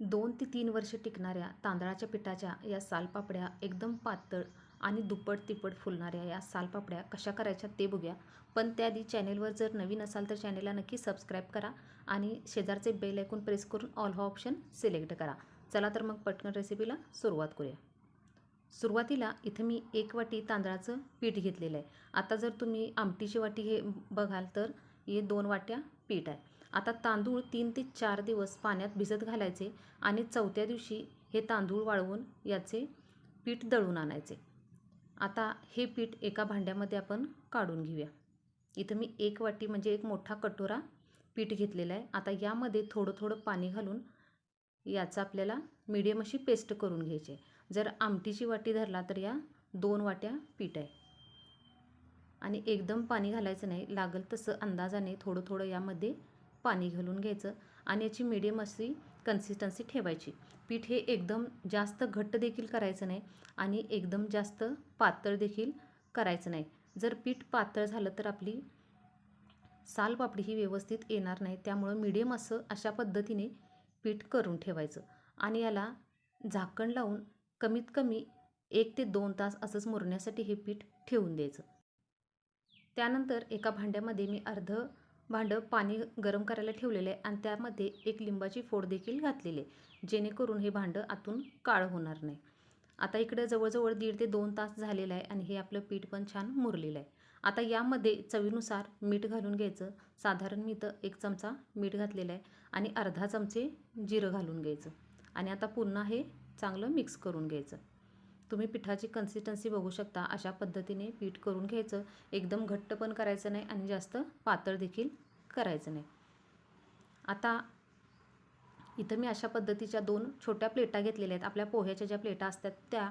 दोन ते तीन वर्ष टिकणाऱ्या तांदळाच्या पिठाच्या या सालपापड्या एकदम पातळ आणि दुप्पट तिप्पट फुलणाऱ्या या सालपापड्या कशा करायच्या ते बघूया. पण त्याआधी चॅनेलवर जर नवीन असाल तर चॅनेलला नक्की सबस्क्राईब करा आणि शेजारचे बेल ऐकून प्रेस करून ऑल हा ऑप्शन सिलेक्ट करा. चला तर मग पटकन रेसिपीला सुरुवात करूया. सुरुवातीला इथं मी एक वाटी तांदळाचं पीठ घेतलेलं आहे. आता जर तुम्ही आमटीची वाटी हे बघाल तर हे दोन वाट्या पीठ आहे. आता तांदूळ तीन ते चार दिवस पाण्यात भिजत घालायचे आणि चौथ्या दिवशी हे तांदूळ वाळवून याचे पीठ दळून आणायचे. आता हे पीठ एका भांड्यामध्ये आपण काढून घेऊया. इथं मी एक वाटी म्हणजे एक मोठा कटोरा पीठ घेतलेला आहे. आता यामध्ये थोडं थोडं पाणी घालून याचा आपल्याला मीडियम अशी पेस्ट करून घ्यायची आहे. जर आमटीची वाटी धरला तर या दोन वाट्या पीठ आहे. आणि एकदम पाणी घालायचं नाही लागल तसं अंदाजाने थोडं थोडं यामध्ये पाणी घालून घ्यायचं आणि याची मिडियम अशी कन्सिस्टन्सी ठेवायची. पीठ हे एकदम जास्त घट्ट देखील करायचं नाही आणि एकदम जास्त पातळ देखील करायचं नाही. जर पीठ पातळ झालं तर आपली सालपापडी ही व्यवस्थित येणार नाही. त्यामुळं मीडियम असं अशा पद्धतीने पीठ करून ठेवायचं आणि याला झाकण लावून कमीत कमी एक ते दोन तास असंच मुरण्यासाठी हे पीठ ठेवून द्यायचं. त्यानंतर एका भांड्यामध्ये मी अर्ध भांडं पाणी गरम करायला ठेवलेलं आहे आणि त्यामध्ये एक लिंबाची फोड देखील घातलेली आहे. जेणेकरून हे भांडं आतून काळं होणार नाही. आता इकडं जवळजवळ दीड ते दोन तास झालेलं आहे आणि हे आपलं पीठ पण छान मुरलेलं आहे. आता यामध्ये चवीनुसार मीठ घालून घ्यायचं. साधारण मी तर एक चमचा मीठ घातलेलं आहे आणि अर्धा चमचे जिरं घालून घ्यायचं. आणि आता पुन्हा हे चांगलं मिक्स करून घ्यायचं. तुम्ही पिठाची कन्सिस्टन्सी बघू शकता. अशा पद्धतीने पीठ करून घ्यायचं. एकदम घट्ट पण करायचं नाही आणि जास्त पातळ देखील करायचं नाही. आता इथं मी अशा पद्धतीच्या दोन छोट्या प्लेटा घेतलेल्या आहेत. आपल्या पोह्याच्या ज्या प्लेटा असतात त्या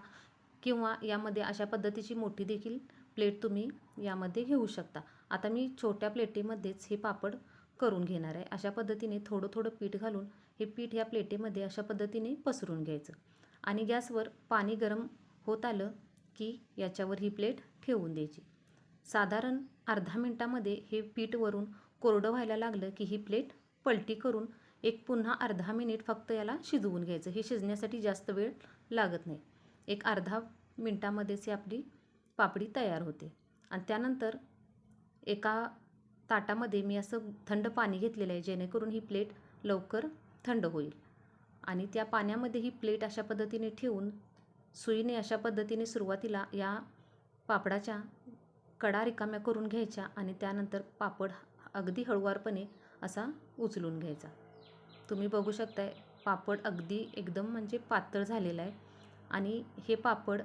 किंवा यामध्ये अशा पद्धतीची मोठी देखील प्लेट तुम्ही यामध्ये घेऊ शकता. आता मी छोट्या प्लेटीमध्येच हे पापड करून घेणार आहे. अशा पद्धतीने थोडं थोडं पीठ घालून हे पीठ या प्लेटीमध्ये अशा पद्धतीने पसरून घ्यायचं. आणि गॅसवर पाणी गरम होत आलं की याच्यावर ही प्लेट ठेवून द्यायची. साधारण अर्धा मिनटामध्ये हे पीठवरून कोरडं व्हायला लागलं की ही प्लेट पलटी करून एक पुन्हा अर्धा मिनिट फक्त याला शिजवून घ्यायचं. हे शिजण्यासाठी जास्त वेळ लागत नाही. एक अर्धा मिनटामध्येच ही आपली पापडी तयार होते. आणि त्यानंतर एका ताटामध्ये मी असं थंड पाणी घेतलेलं आहे जेणेकरून ही प्लेट लवकर थंड होईल. आणि त्या पाण्यामध्ये ही प्लेट अशा पद्धतीने ठेवून सुईने अशा पद्धतीने सुरुवातीला या पापडाच्या कडा रिकाम्या करून घ्यायच्या आणि त्यानंतर पापड अगदी हळुवारपणे असा उचलून घ्यायचा. तुम्ही बघू शकताय पापड अगदी एकदम म्हणजे पातळ झालेला आहे आणि हे पापड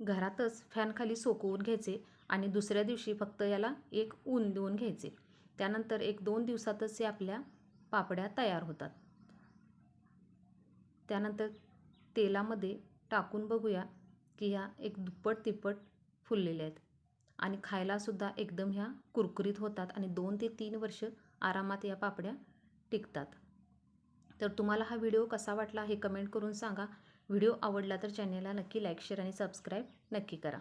घरातच फॅनखाली सोकवून घ्यायचे आणि दुसऱ्या दिवशी फक्त याला एक ऊन देऊन घ्यायचे. त्यानंतर एक दोन दिवसातच हे आपल्या पापड्या तयार होतात. त्यानंतर तेलामध्ये टाकून बघूया की ह्या एक दुप्पट तिप्पट फुललेल्या आहेत. आणि खायलासुद्धा एकदम ह्या कुरकुरीत होतात आणि दोन ते तीन वर्ष आरामात या पापड्या टिकतात. तर तुम्हाला हा व्हिडिओ कसा वाटला हे कमेंट करून सांगा. व्हिडिओ आवडला तर चॅनेलला नक्की लाईक शेअर आणि सबस्क्राईब नक्की करा.